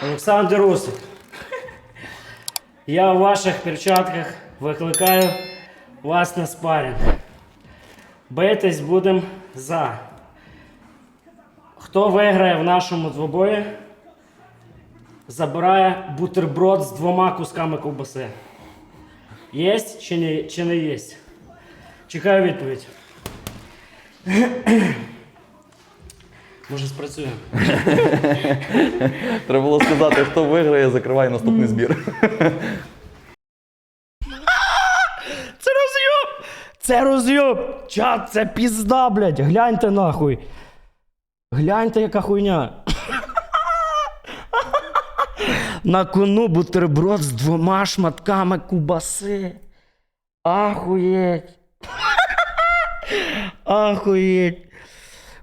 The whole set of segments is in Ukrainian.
Олександр Усик. Я у ваших перчатках викликаю вас на спарінг. Битись будемо за. Хто виграє в нашому двобої, забирає бутерброд з двома кусками ковбаси. Єсть чи не, чи не єсть? Чекаю відповідь. Може, спрацюємо. Треба було сказати, хто виграє, закриває наступний збір. Це роз'єб! Це роз'єб! Чат, це пізда, блядь! Гляньте нахуй! Гляньте, яка хуйня! На кону бутерброд з двома шматками кубаси. Ахуєть! Ахуєть!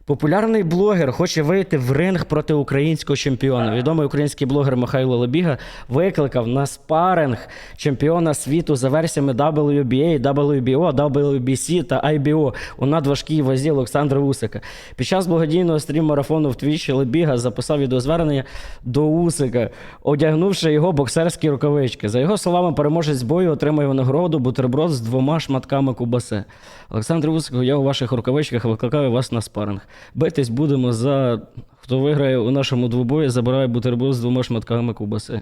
Популярний блогер хоче вийти в ринг проти українського чемпіона. Відомий український блогер Михайло Лебіга викликав на спаринг чемпіона світу за версіями WBA, WBO, WBC та IBO у надважкій вазі Олександра Усика. Під час благодійного стрім-марафону в Твічі Лебіга записав відеозвернення до Усика, одягнувши його боксерські рукавички. За його словами, переможець бою отримає нагороду бутерброд з двома шматками кубаси. Олександр Усик, я у ваших рукавичках викликаю вас на спаринг. Битись будемо за хто виграє у нашому двобої, забирає бутерброд з двома шматками кубаси.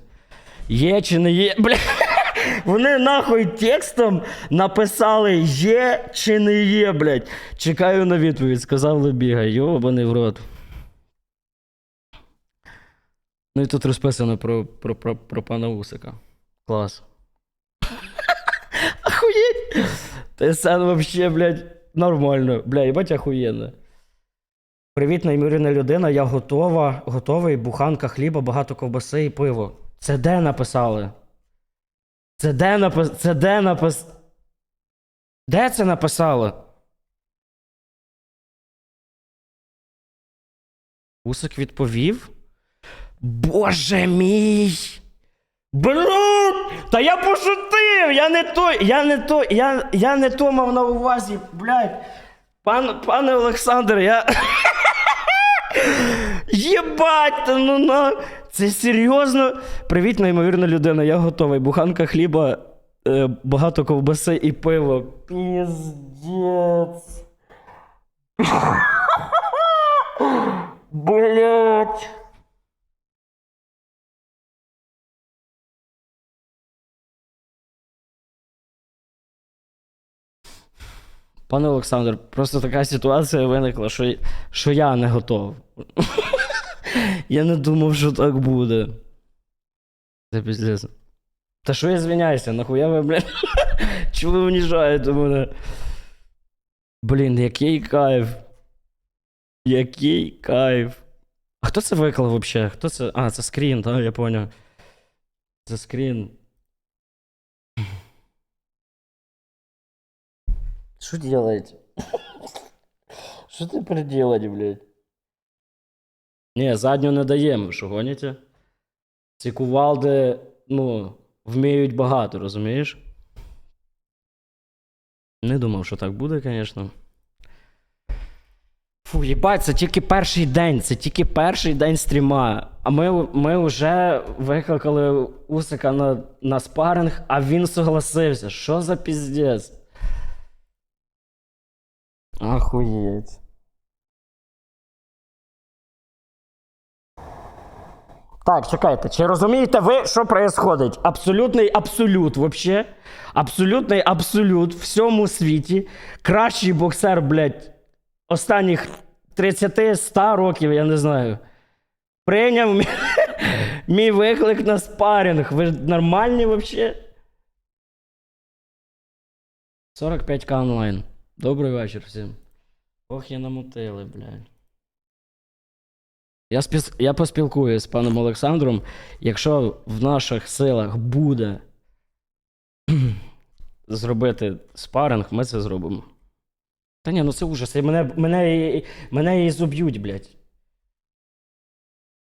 Є чи не є? Бля. Вони нахуй текстом написали є чи не є, блядь. Чекаю на відповідь, сказав Лебіга. Йобаний в рот. Ну і тут розписано про, про, про, про пана Усика. Клас. Охуєть! ТСН вообще, блядь, нормально. Бля, їбать охуєнно. Привіт, неймовірна людина. Я готова, готовий, буханка хліба, багато ковбаси і пиво. Це де написали? Це де напис... Це де напис... Де це написали? Усик відповів. Боже мій! Блядь! Та я пошутив! Я не той, я не той, я, я не то мав на увазі, блядь. Пан, пане Олександр, я. Єбать, ну на. Це серйозно. Привіт, неймовірна людина, я готовий. Буханка хліба, е, багато ковбаси і пиво. Піздець. Блять. Пане Олександр, просто така ситуація виникла, що, що я не готов. я не думав, що так буде. Це піздець. Та що я звиняюся, нахуя ви, блядь? Чого ви уніжаєте мене? Блін, який кайф. Який кайф. А хто це виклав взагалі? Хто це? А, це скрін, так, я поняв. Це скрін. Что делаете? Что ты приделать, блядь? Не, задню не даємо, що гоніте? Ці кувалди, ну, вміють багато, розумієш? Не думав, що так буде, звісно. Фу, їбать, це тільки перший день, це тільки перший день стріма. А ми, ми вже викликали Усика на, на спаринг, а він согласився. Що за піздець? Охуеть. Так, чекайте, чи розумієте ви, що відбувається? Абсолютний абсолют, вообще. Абсолютний абсолют в всьому світі. Кращий боксер, блядь, останніх 30-100 років, я не знаю. Прийняв мій, мій виклик на спарінг. Ви нормальні вообще? 45к онлайн. Добрий вечір всім. Ох, я намутили, блядь. Я, спіс... я поспілкуюсь з паном Олександром. Якщо в наших силах буде зробити спаринг, ми це зробимо. Та ні, ну це ужас. Мене, мене, мене і зуб'ють, блядь.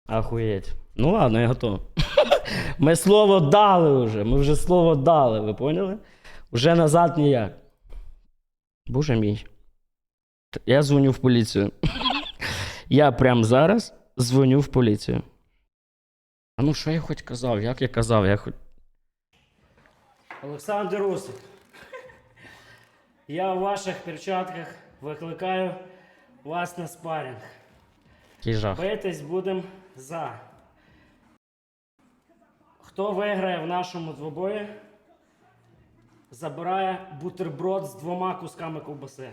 Ахуєть. Ну ладно, я готов. Ми слово дали вже. Ми вже слово дали, ви поняли? Уже назад ніяк. Боже мій. Я дзвоню в поліцію. Я прямо зараз дзвоню в поліцію. А ну що я хоч казав? Як я казав? Я хоч... Олександр Усик. Я у ваших перчатках викликаю вас на спарінг. Який жах. Битись будемо за. Хто виграє в нашому двобої, забирає бутерброд з двома кусками ковбаси.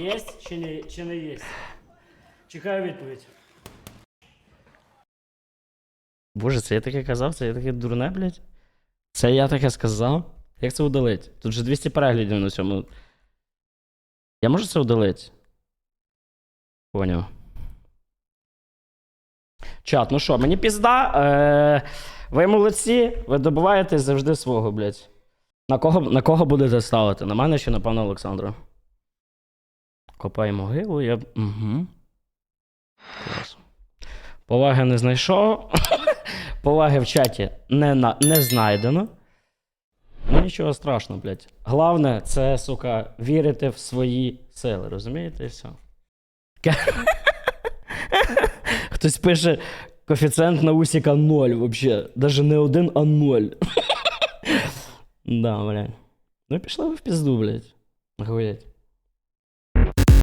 Єсть чи не, чи не єсть? Чекаю відповідь. Боже, це я таке казав, це я таке дурне, блядь. Це я таке сказав? Як це удалить? Тут вже 200 переглядів на цьому. Я можу це удалити? Поняв. Чат, ну що, мені пізда. Е, ви молодці, ви добиваєтесь завжди свого, блядь. На кого, на кого будете ставити? На мене чи на пана Олександра? Копай могилу, я. Угу. Клас. Поваги не знайшов. Поваги в чаті не, на... не знайдено. Ну нічого страшного, блядь. Головне, це, сука, вірити в свої сили, розумієте, і все. Хтось пише коефіцієнт на усіка 0 вообще. Даже не один, а 0. да, блядь. Ну пішли ви в пізду, блядь. Гулять.